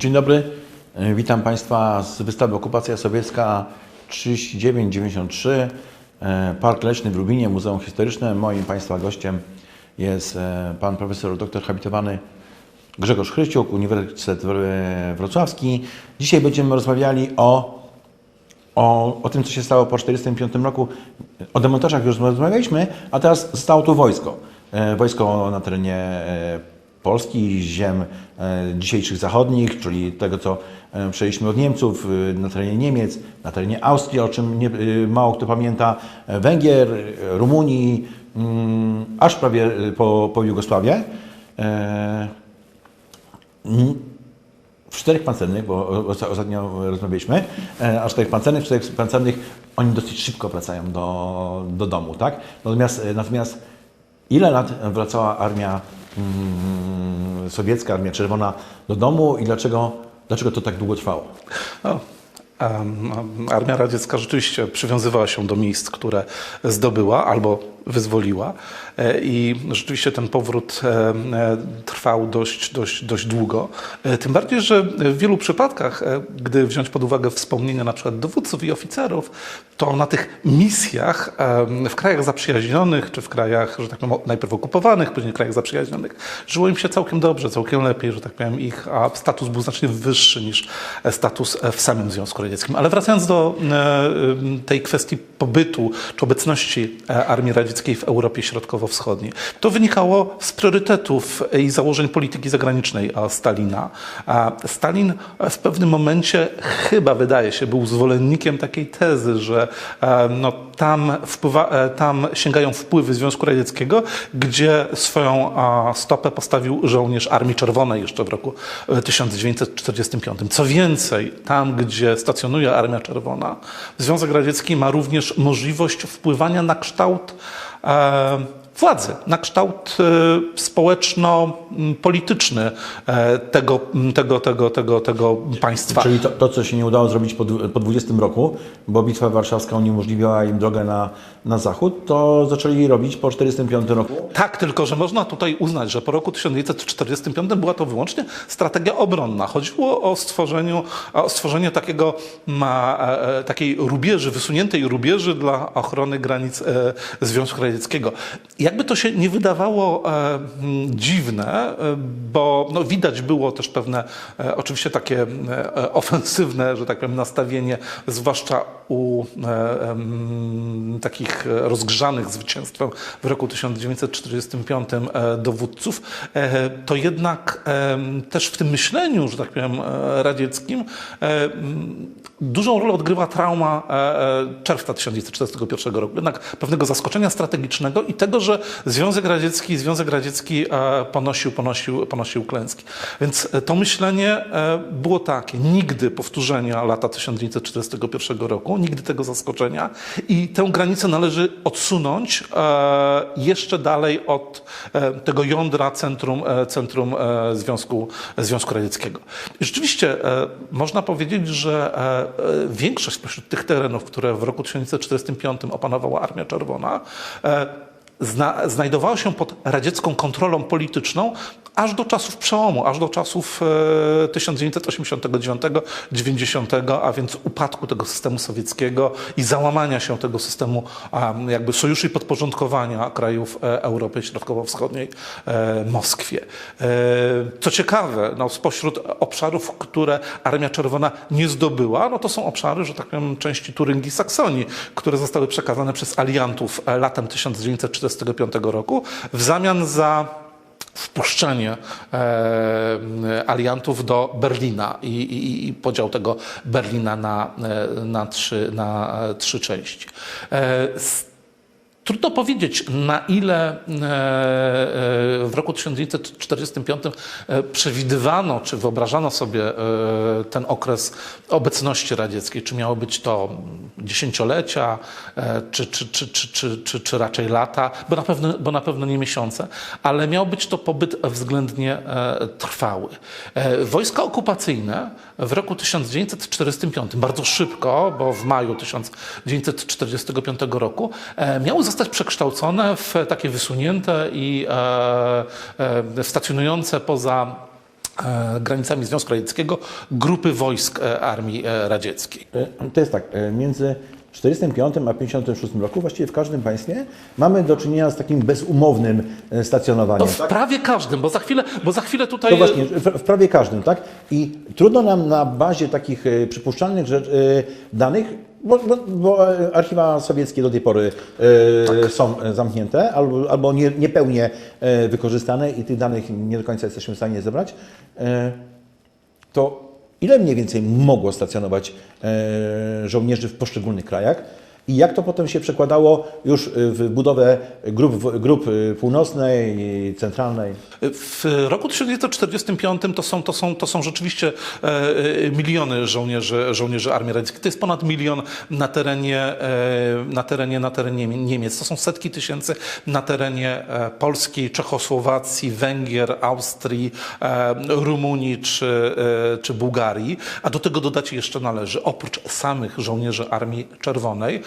Dzień dobry, E, witam Państwa z wystawy Okupacja Sowiecka 3993, e, Park Leśny w Lubinie, Muzeum Historyczne. Moim Państwa gościem jest e, Pan Profesor Dr Habitowany Grzegorz Chryściuk, Uniwersytet Wr- Wrocławski. Dzisiaj będziemy rozmawiali o, o, o tym, co się stało po 1945 roku. O demontażach już rozmawialiśmy, a teraz stało tu wojsko. Wojsko na terenie Polski, ziem e, dzisiejszych zachodnich, czyli tego, co e, przejęliśmy od Niemców, e, na terenie Niemiec, na terenie Austrii, o czym nie, mało kto pamięta, Węgier, Rumunii, mm, aż prawie po, po Jugosławię. W czterech pancernych, bo ostatnio rozmawialiśmy, a czterech pancernych, w czterech pancernych oni dosyć szybko wracają do, do domu, tak? Natomiast, natomiast ile lat wracała armia mm, sowiecka, armia czerwona do domu i dlaczego, dlaczego to tak długo trwało? Em, Armia radziecka rzeczywiście przywiązywała się do miejsc, które zdobyła albo wyzwoliła e, i rzeczywiście ten powrót e, e, trwał dość, dość, dość długo. Tym bardziej, że w wielu przypadkach, gdy wziąć pod uwagę wspomnienia na przykład dowódców i oficerów, to na tych misjach w krajach zaprzyjaźnionych, czy w krajach, że tak powiem, najpierw okupowanych, później krajach zaprzyjaźnionych, żyło im się całkiem dobrze, całkiem lepiej, że tak powiem, ich a, status był znacznie wyższy niż status w samym Związku Radzieckim. Ale wracając do tej kwestii pobytu, czy obecności Armii Radzieckiej w Europie Środkowo-Wschodniej, to wynikało z priorytetów i założeń polityki zagranicznej Stalina. Stalin w pewnym momencie, chyba wydaje się, był zwolennikiem takiej tezy, że e, no, tam, wpływa, e, tam sięgają wpływy Związku Radzieckiego, gdzie swoją stopę postawił żołnierz Armii Czerwonej jeszcze w roku e, 1945. Co więcej, tam, gdzie stacjonuje Armia Czerwona, Związek Radziecki ma również możliwość wpływania na kształt e, władzy, na kształt e, społeczno-polityczny e, tego, tego, tego, tego, tego państwa. Czyli to, to, co się nie udało zrobić po, po 20 roku, bo Bitwa Warszawska uniemożliwiła im drogę na, na zachód, to zaczęli robić po 1945 roku. Tak, tylko że można tutaj uznać, że po roku 1945 była to wyłącznie strategia obronna. Chodziło o, stworzeniu, o stworzenie takiego, e, e, takiej rubieży, wysuniętej rubieży dla ochrony granic e, Związku Radzieckiego. Jakby to się nie wydawało e, m, dziwne, e, bo no, widać było też pewne, e, oczywiście takie ofensywne, że tak powiem, nastawienie, zwłaszcza u takich rozgrzanych zwycięstwem w roku 1945 e, dowódców, to jednak też w tym myśleniu, że tak powiem, radzieckim, dużą rolę odgrywa trauma czerwca 1941 roku. Jednak pewnego zaskoczenia strategicznego i tego, że Związek Radziecki, Związek Radziecki e, ponosił, ponosił, ponosił klęski. Więc e, to myślenie e, było takie, nigdy powtórzenia lata 1941 roku, nigdy tego zaskoczenia i tę granicę należy odsunąć jeszcze dalej od tego jądra centrum, centrum Związku, Związku Radzieckiego. I rzeczywiście można powiedzieć, że większość spośród tych terenów, które w roku 1945 opanowała Armia Czerwona, zna, się pod radziecką kontrolą polityczną aż do czasów przełomu, aż do czasów e, 1989-90, a więc upadku tego systemu sowieckiego i załamania się tego systemu jakby sojuszu i podporządkowania krajów e, Europy Środkowo-Wschodniej e, Moskwie. E, co ciekawe, no, spośród obszarów, które Armia Czerwona nie zdobyła, no to są obszary, że tak powiem, części Turyngii i Saksonii, które zostały przekazane przez aliantów e, latem 1945 roku w zamian za wpuszczenie e, aliantów do Berlina i, i, i podział tego Berlina na, e, na, trzy, na e, trzy części. E, Trudno powiedzieć, na ile e, e, w roku 1945 e, przewidywano, czy wyobrażano sobie ten okres obecności radzieckiej. Czy miało być to dziesięciolecia, czy, czy, czy, czy, czy, czy, czy raczej lata, bo na, pewno, bo na pewno nie miesiące, ale miał być to pobyt względnie trwały. Wojska okupacyjne w roku 1945, bardzo szybko, bo w maju 1945 roku, miały zostać przekształcone w takie wysunięte i e, e, stacjonujące poza e, granicami Związku Radzieckiego grupy wojsk Armii Radzieckiej. To jest tak, między 45 a 56 roku właściwie w każdym państwie mamy do czynienia z takim bezumownym e, No stacjonowaniem. w prawie każdym, bo za chwilę, bo za chwilę tutaj... To właśnie, w, w prawie każdym, tak? I trudno nam na bazie takich przypuszczalnych rzecz, danych, bo, bo, bo archiwa sowieckie do tej pory e, są e, zamknięte albo, albo nie, niepełnie e, wykorzystane i tych danych nie do końca jesteśmy w stanie zebrać, e, to ile mniej więcej mogło stacjonować e, żołnierzy w poszczególnych krajach? I jak to potem się przekładało już e, w budowę grup, grup e, północnej, centralnej? W roku 1945 to są, to są, to są rzeczywiście e, e, miliony żołnierzy, żołnierzy Armii Radzieckiej. To jest ponad milion na terenie, e, na, terenie, na terenie Niemiec. To są setki tysięcy na terenie Polski, Czechosłowacji, Węgier, Austrii, Rumunii czy, czy Bułgarii. A do tego dodać jeszcze należy, oprócz samych żołnierzy Armii Czerwonej,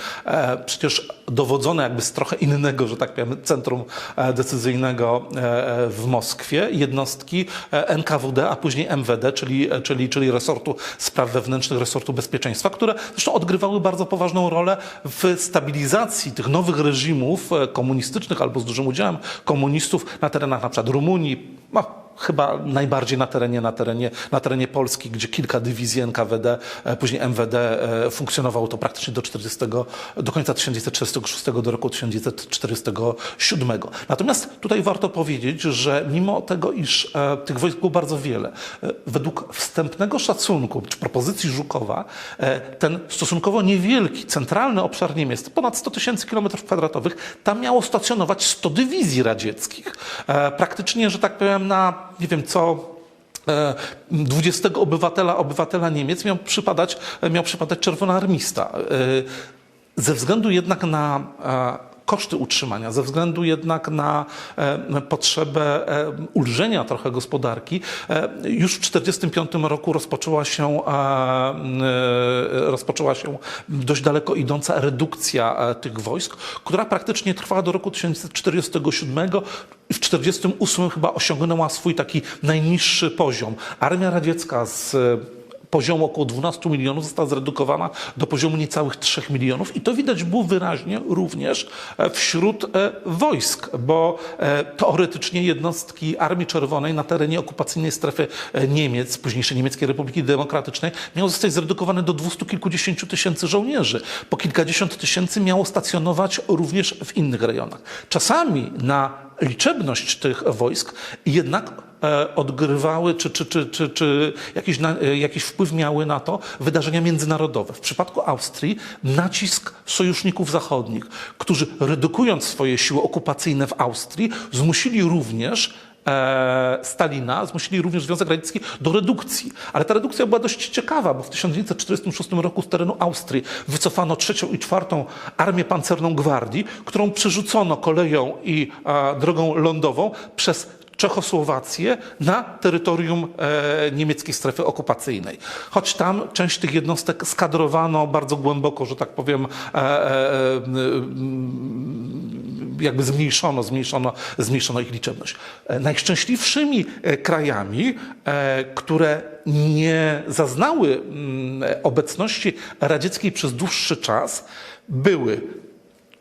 przecież dowodzone jakby z trochę innego, że tak powiem, centrum e, decyzyjnego e, w Moskwie, jednostki e, NKWD, a później MWD, czyli, e, czyli, czyli resortu spraw wewnętrznych, resortu bezpieczeństwa, które zresztą odgrywały bardzo poważną rolę w stabilizacji tych nowych reżimów e, komunistycznych albo z dużym udziałem komunistów na terenach na przykład Rumunii, no, chyba najbardziej na terenie, na terenie, na terenie Polski, gdzie kilka dywizji NKWD, e, później MWD e, funkcjonowało to praktycznie do, 40, do końca 1946 do roku 1947. Natomiast tutaj warto powiedzieć, że mimo tego, iż e, tych wojsk było bardzo wiele, według wstępnego szacunku, czy propozycji Żukowa, ten stosunkowo niewielki, centralny obszar Niemiec, ponad 100 tysięcy kilometrów kwadratowych, tam miało stacjonować 100 dywizji radzieckich. Praktycznie, że tak powiem, na nie wiem co, e, 20 obywatela, obywatela Niemiec miał przypadać, miał przypadać czerwonoarmista. E, Ze względu jednak na e, koszty utrzymania, ze względu jednak na e, potrzebę e, ulżenia trochę gospodarki, e, już w 1945 roku rozpoczęła się, rozpoczęła się dość daleko idąca redukcja tych wojsk, która praktycznie trwała do roku 1947 i w 1948 chyba osiągnęła swój taki najniższy poziom. Armia radziecka z poziomu około 12 milionów została zredukowana do poziomu niecałych 3 milionów i to widać było wyraźnie również e, wśród e, wojsk, bo e, teoretycznie jednostki Armii Czerwonej na terenie okupacyjnej strefy Niemiec, późniejszej Niemieckiej Republiki Demokratycznej, miało zostać zredukowane do dwustu kilkudziesięciu tysięcy żołnierzy. Po kilkadziesiąt tysięcy miało stacjonować również w innych rejonach. Czasami na liczebność tych wojsk jednak odgrywały, czy, czy, czy, czy, czy jakiś, e, jakiś wpływ miały na to wydarzenia międzynarodowe. W przypadku Austrii nacisk sojuszników zachodnich, którzy redukując swoje siły okupacyjne w Austrii, zmusili również e, Stalina, zmusili również Związek Radziecki do redukcji. Ale ta redukcja była dość ciekawa, bo w 1946 roku z terenu Austrii wycofano trzecią i czwartą armię pancerną gwardii, którą przerzucono koleją i e, drogą lądową przez Czechosłowację na terytorium e, niemieckiej strefy okupacyjnej. Choć tam część tych jednostek skadrowano bardzo głęboko, że tak powiem, e, e, mm, jakby zmniejszono, zmniejszono, zmniejszono ich liczebność. Najszczęśliwszymi krajami, które nie zaznały mm, obecności radzieckiej przez dłuższy czas, były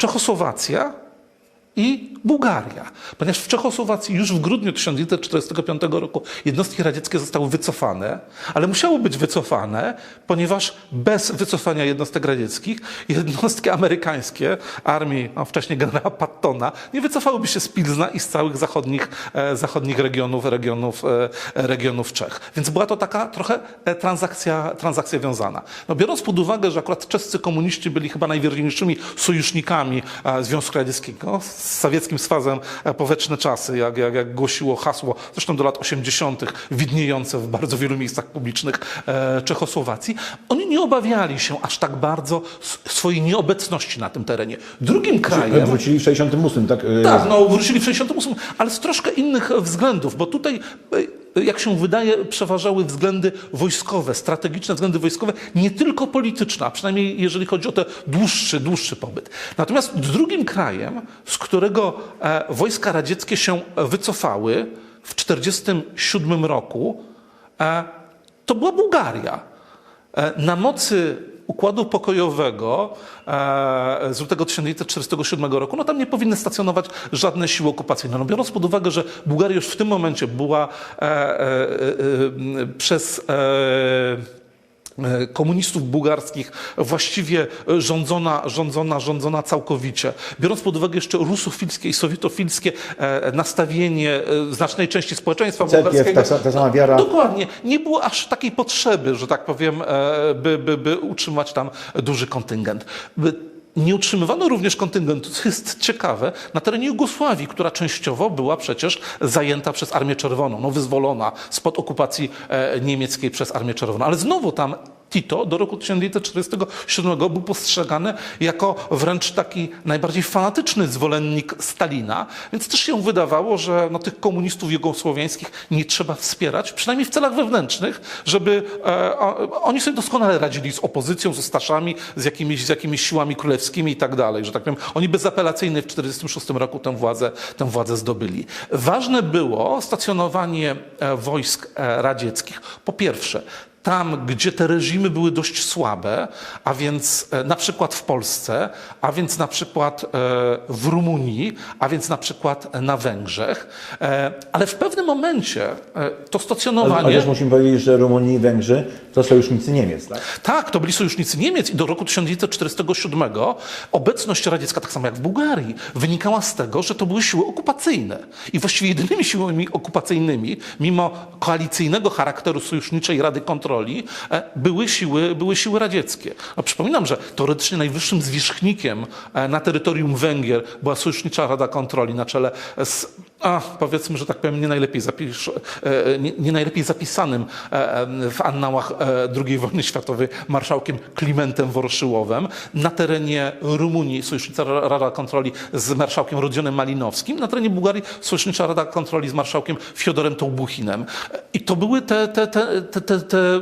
Czechosłowacja, i Bułgaria. Ponieważ w Czechosłowacji już w grudniu 1945 roku jednostki radzieckie zostały wycofane, ale musiały być wycofane, ponieważ bez wycofania jednostek radzieckich jednostki amerykańskie armii, a wcześniej generała Pattona, nie wycofałyby się z Pilzna i z całych zachodnich, e, zachodnich regionów, regionów, e, regionów Czech. Więc była to taka trochę e, transakcja, transakcja wiązana. No, biorąc pod uwagę, że akurat czescy komuniści byli chyba najwierniejszymi sojusznikami Związku Radzieckiego, z sowieckim swazem e, po wieczne czasy, jak, jak, jak głosiło hasło, zresztą do lat 80., widniejące w bardzo wielu miejscach publicznych e, Czechosłowacji, oni nie obawiali się aż tak bardzo swojej nieobecności na tym terenie. Drugim krajem... Wrócili w 68, tak? e, Tak, no wrócili w 68, ale z troszkę innych względów, bo tutaj, e, jak się wydaje, przeważały względy wojskowe, strategiczne względy wojskowe, nie tylko polityczne, a przynajmniej jeżeli chodzi o ten dłuższy, dłuższy pobyt. Natomiast drugim krajem, z którego e, wojska radzieckie się wycofały w 1947 roku, e, to była Bułgaria. E, Na mocy układu pokojowego e, z lutego 1947 roku, no tam nie powinny stacjonować żadne siły okupacyjne. No biorąc pod uwagę, że Bułgaria już w tym momencie była e, e, e, przez komunistów bułgarskich właściwie rządzona, rządzona, rządzona całkowicie. Biorąc pod uwagę jeszcze rusofilskie i sowietofilskie e, nastawienie e, znacznej części społeczeństwa Cerkiew, bułgarskiego. ta ta sama wiara. Dokładnie. Nie było aż takiej potrzeby, że tak powiem, e, by, by, by utrzymać tam duży kontyngent. Nie utrzymywano również kontyngentu, co jest ciekawe, na terenie Jugosławii, która częściowo była przecież zajęta przez Armię Czerwoną, no wyzwolona spod okupacji e, niemieckiej przez Armię Czerwoną. Ale znowu tam Tito do roku 1947 był postrzegany jako wręcz taki najbardziej fanatyczny zwolennik Stalina, więc też się wydawało, że no, tych komunistów jugosłowiańskich nie trzeba wspierać, przynajmniej w celach wewnętrznych, żeby e, oni sobie doskonale radzili z opozycją, z Ustaszami, z jakimiś, z jakimiś siłami królewskimi i tak dalej, że tak powiem. Oni bezapelacyjnie w 1946 roku tę władzę, tę władzę zdobyli. Ważne było stacjonowanie e, wojsk e, radzieckich. Po pierwsze, tam, gdzie te reżimy były dość słabe, a więc e, na przykład w Polsce, a więc na przykład e, w Rumunii, a więc na przykład na Węgrzech, E, ale w pewnym momencie to Ale, stacjonowanie... ale też musimy powiedzieć, że Rumunii i Węgrzy to sojusznicy Niemiec, tak? Tak, to byli sojusznicy Niemiec i do roku 1947 obecność radziecka, tak samo jak w Bułgarii, wynikała z tego, że to były siły okupacyjne. I właściwie jedynymi siłami okupacyjnymi, mimo koalicyjnego charakteru Sojuszniczej Rady Kontroli, e, były siły, były siły radzieckie. A przypominam, że teoretycznie najwyższym zwierzchnikiem e, na terytorium Węgier była Sojusznicza Rada Kontroli na czele z, a, powiedzmy, że tak powiem, nie najlepiej, zapisz, e, nie, nie najlepiej zapisanym e, e, w annałach e, II wojny światowej marszałkiem Klimentem Woroszyłowem. Na terenie Rumunii Sojusznicza Rada Kontroli z marszałkiem Rodzionem Malinowskim. Na terenie Bułgarii Sojusznicza Rada Kontroli z marszałkiem Fiodorem Tołbuchinem. I to były te, te, te, te, te, te e,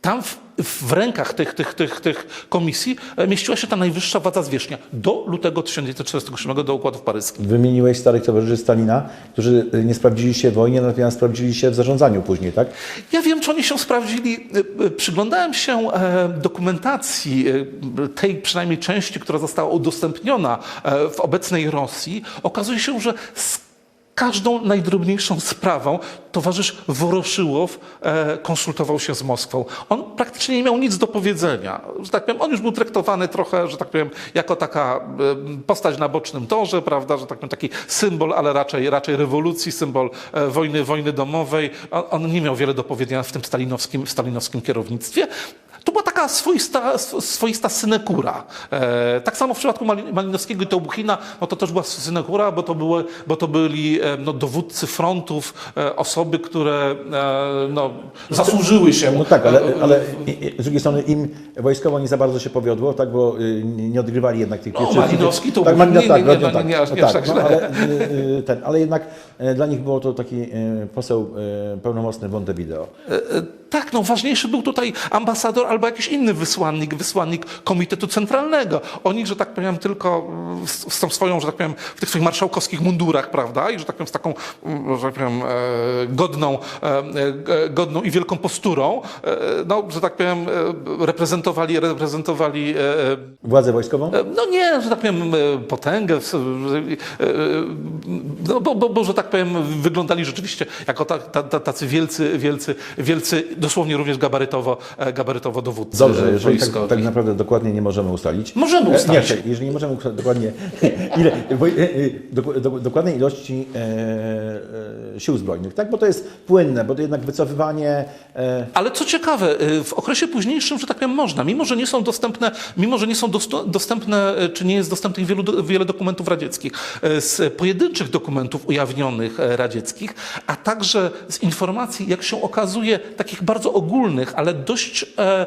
tam w, w rękach tych, tych, tych, tych komisji e, mieściła się ta najwyższa władza zwierzchnia do lutego 1947 do układów paryskich. Wymieniłeś starych towarzyszy Stalina, którzy y, nie sprawdzili się w wojnie, natomiast sprawdzili się w zarządzaniu później, tak? Ja wiem, czy oni się sprawdzili. E, e, Przyglądałem się e, dokumentacji e, tej przynajmniej części, która została udostępniona e, w obecnej Rosji. Okazuje się, że każdą najdrobniejszą sprawą towarzysz Woroszyłow e, konsultował się z Moskwą. On praktycznie nie miał nic do powiedzenia. Że tak powiem, on już był traktowany trochę, że tak powiem, jako taka e, postać na bocznym torze, prawda, że tak powiem, taki symbol, ale raczej, raczej rewolucji, symbol e, wojny, wojny domowej. On, on nie miał wiele do powiedzenia w tym stalinowskim, w stalinowskim kierownictwie. To była taka swoista, sw- swoista synekura. E, tak samo w przypadku Mali- Malinowskiego i Tołbuchina, no to też była synekura, bo to, były, bo to byli e, no, dowódcy frontów, e, osoby, które no, zasłużyły się. No tak, ale, ale z drugiej strony im wojskowo nie za bardzo się powiodło, tak, bo y, nie odgrywali jednak tych No, pierwszych... Malinowski to tak, tak, nie, nie, no, tak, nie, aż- no aż tak, tak no, ale, y, y, ten, ale jednak dla nich było to taki poseł pełnomocny Montevideo. Tak, no ważniejszy był tutaj ambasador albo jakiś inny wysłannik, wysłannik Komitetu Centralnego. Oni, że tak powiem, tylko mm, z, tą swoją, że tak powiem, w tych swoich marszałkowskich mundurach, prawda, i że tak powiem, z taką, mm, że tak powiem, e, godną, e, e, godną i wielką posturą, no, że tak powiem, reprezentowali, reprezentowali Władzę wojskową? no nie, że tak powiem, potęgę, no bo, bo, bo że tak powiem, wyglądali rzeczywiście jako ta, ta, ta, tacy wielcy, wielcy, wielcy, dosłownie również gabarytowo, e, gabarytowo dowódcy Dobrze, jeżeli tak, tak naprawdę dokładnie nie możemy ustalić. Możemy E, ustalić. Nie, czekaj, jeżeli nie możemy dokładnie ile, woj- e, e, dok- dokładnej ilości e, sił zbrojnych, tak? Bo to jest płynne, bo to jednak wycofywanie. E, Ale co ciekawe, w okresie późniejszym, że tak powiem, można, mimo że nie są dostępne, mimo że nie są dostępne, czy nie jest dostępnych wielu, do- wiele dokumentów radzieckich, z pojedynczych dokumentów ujawnionych radzieckich, a także z informacji, jak się okazuje, takich bardzo ogólnych, ale dość e,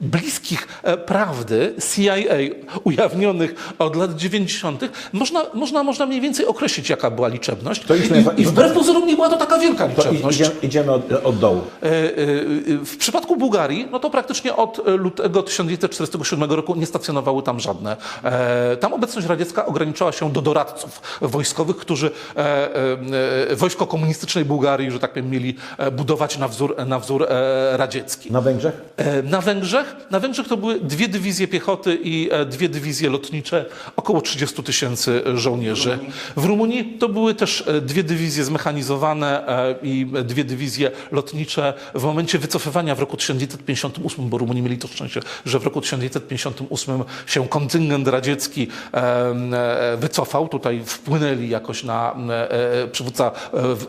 bliskich e, prawdy CIA ujawnionych od lat 90., można, można, można mniej więcej określić, jaka była liczebność. To I, I wbrew pozorom nie była to taka wielka liczebność. idziemy, idziemy od, od dołu. E, e, W przypadku Bułgarii, no to praktycznie od lutego 1947 roku nie stacjonowały tam żadne. Tam obecność radziecka ograniczała się do doradców wojskowych, którzy wojsko komunistycznej Bułgarii, że tak powiem, mieli budować na wzór, na wzór radziecki. Na Węgrzech? Na Węgrzech, na Węgrzech to były dwie dywizje piechoty i e, dwie dywizje lotnicze, około 30 tysięcy żołnierzy. W Rumunii to były też e, dwie dywizje zmechanizowane e, i dwie dywizje lotnicze. W momencie wycofywania w roku 1958, bo Rumuni mieli to szczęście, że w roku 1958 się kontyngent radziecki wycofał. Tutaj wpłynęli jakoś na przywódca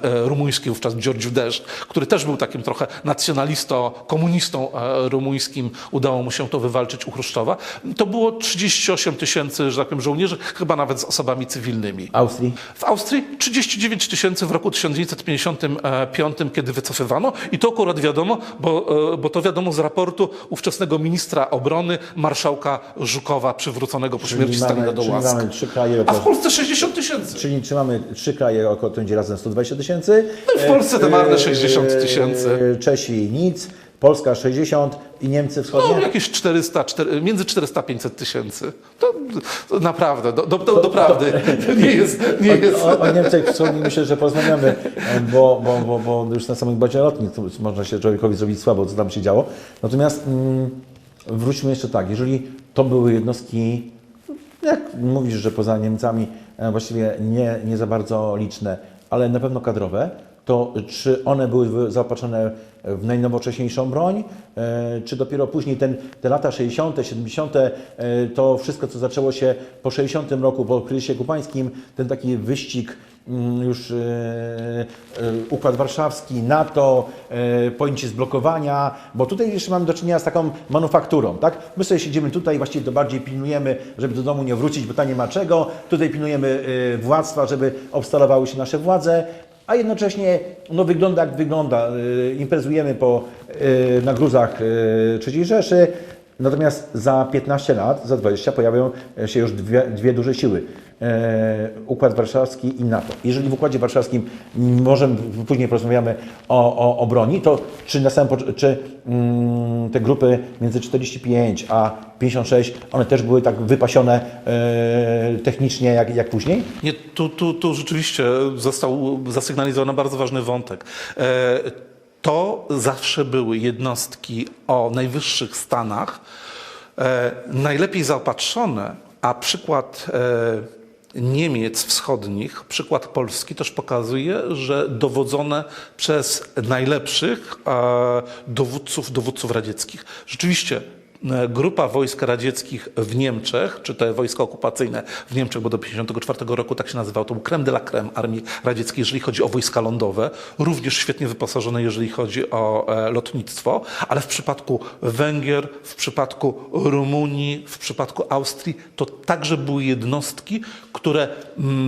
rumuński wówczas George Wdesz, który też był takim trochę nacjonalistą, komunistą rumuńskim. Udało mu się to wywalczyć u Chruszczowa. To było 38 tysięcy, że tak powiem, żołnierzy, chyba nawet z osobami cywilnymi. Austrii? W Austrii 39 tysięcy w roku 1955, kiedy wycofywano. I to akurat wiadomo, bo, e, bo to wiadomo z raportu ówczesnego ministra obrony, marszałka Żukowa, przywróconego po śmierci Stalina do łask. mamy trzy kraje A w około, Polsce 60 tysięcy. czyli czy mamy trzy kraje około to będzie razem 120 tysięcy. No i w Polsce te marne E, 60 tysięcy. e, Czesi nic, Polska 60 i Niemcy wschodnie. No, jakieś 400, 4, między 400 a 500 tysięcy. To, to naprawdę, do, do, do, doprawdy. To nie jest, nie jest. O, o Niemczech wschodnich myślę, że porozmawiamy, e, bo, bo, bo, bo już na samych bazie lotnic to można się człowiekowi zrobić słabo, co tam się działo. Natomiast mm, wróćmy jeszcze tak, jeżeli to były jednostki, jak mówisz, że poza Niemcami e, właściwie nie, nie za bardzo liczne, ale na pewno kadrowe, to czy one były zaopatrzone w najnowocześniejszą broń, e, czy dopiero później ten, te lata 60., 70., e, to wszystko, co zaczęło się po 60 roku, po kryzysie kubańskim, ten taki wyścig mm, już e, Układ Warszawski, NATO, pojęcie zblokowania, bo tutaj jeszcze mamy do czynienia z taką manufakturą, tak? My sobie siedzimy tutaj, właściwie to bardziej pilnujemy, żeby do domu nie wrócić, bo tam nie ma czego. Tutaj pilnujemy władztwa, żeby obstalowały się nasze władze, a jednocześnie no, wygląda jak wygląda. E, Imprezujemy po e, na gruzach e, III Rzeszy, natomiast za 15 lat, za 20 pojawią się już dwie, dwie duże siły. E, Układ Warszawski i NATO. Jeżeli w Układzie Warszawskim możemy, później porozmawiamy o, o, o broni, to czy, na samym, czy mm, te grupy między 45 a 56, one też były tak wypasione e, technicznie jak, jak później? Nie, tu, tu, tu rzeczywiście został zasygnalizowany bardzo ważny wątek. E, To zawsze były jednostki o najwyższych stanach, e, najlepiej zaopatrzone, a przykład e, Niemiec wschodnich, przykład Polski też pokazuje, że dowodzone przez najlepszych e, dowódców, dowódców radzieckich. Rzeczywiście grupa wojsk radzieckich w Niemczech, czy te wojska okupacyjne w Niemczech, bo do 1954 roku tak się nazywało, to był creme de la creme armii radzieckiej, jeżeli chodzi o wojska lądowe, również świetnie wyposażone, jeżeli chodzi o e, lotnictwo, ale w przypadku Węgier, w przypadku Rumunii, w przypadku Austrii, to także były jednostki, które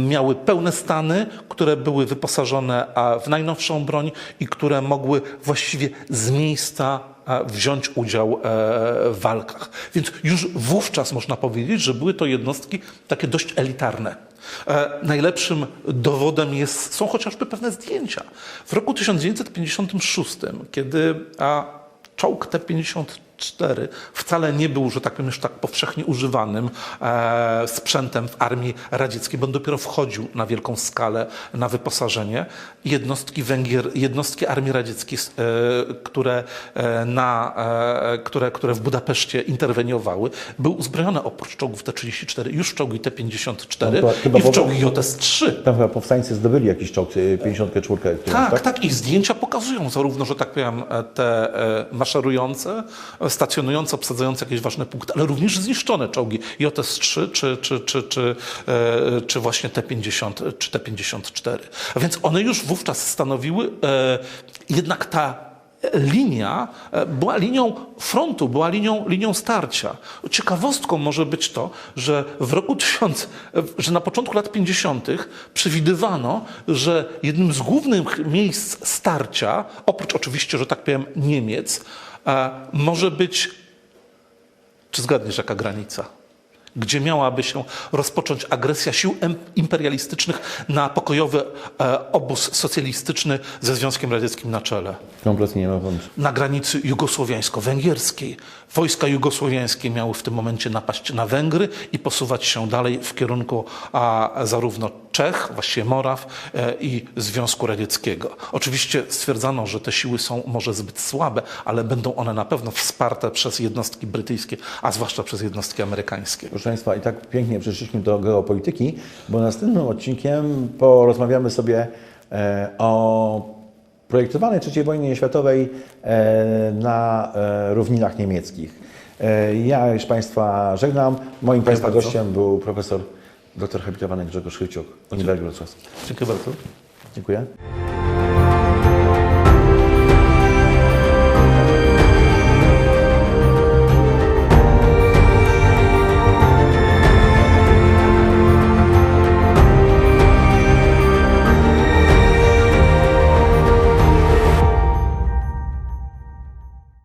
miały pełne stany, które były wyposażone w najnowszą broń i które mogły właściwie z miejsca wziąć udział e, w walkach. Więc już wówczas można powiedzieć, że były to jednostki takie dość elitarne. E, najlepszym dowodem jest, są chociażby pewne zdjęcia. W roku 1956, kiedy czołg T-53 4 wcale nie był, że tak powiem, już tak powszechnie używanym e, sprzętem w armii radzieckiej, bo on dopiero wchodził na wielką skalę na wyposażenie. Jednostki Węgier, jednostki armii radzieckiej, e, które, e, na, e, które, które w Budapeszcie interweniowały, były uzbrojone oprócz czołgów T-34 już w czołgi T-54 no i w czołgi JS-3. Tam chyba powstańcy zdobyli jakiś czołg e, 54. Którymś, tak, tak, tak. I zdjęcia pokazują zarówno, że tak powiem, e, te maszerujące, stacjonujące, obsadzające jakieś ważne punkty, ale również zniszczone czołgi JS-3 czy, czy, czy, czy, e, czy właśnie T-50 czy T-54. A więc one już wówczas stanowiły e, jednak ta linia e, była linią frontu, była linią, linią starcia. Ciekawostką może być to, że w roku 1000, e, że na początku lat 50. przewidywano, że jednym z głównych miejsc starcia, oprócz oczywiście, że tak powiem, Niemiec, e, może być Czy zgadniesz, jaka granica? Gdzie miałaby się rozpocząć agresja sił imperialistycznych na pokojowy e, obóz socjalistyczny ze Związkiem Radzieckim na czele? Kompletnie nie ma pomysłu. na granicy jugosłowiańsko-węgierskiej. Wojska jugosłowiańskie miały w tym momencie napaść na Węgry i posuwać się dalej w kierunku a, zarówno Czech, właściwie Moraw e, i Związku Radzieckiego. Oczywiście stwierdzano, że te siły są może zbyt słabe, ale będą one na pewno wsparte przez jednostki brytyjskie, a zwłaszcza przez jednostki amerykańskie. Proszę Państwa, i tak pięknie przeszliśmy do geopolityki, bo następnym odcinkiem porozmawiamy sobie e, o projektowanej III wojnie światowej e, na równinach niemieckich. Ja już Państwa żegnam. Moim Państwa gościem był profesor dr habilitowany Grzegorz Chyciuk, Uniwersytet Wrocławski. Dziękuję bardzo. Dziękuję.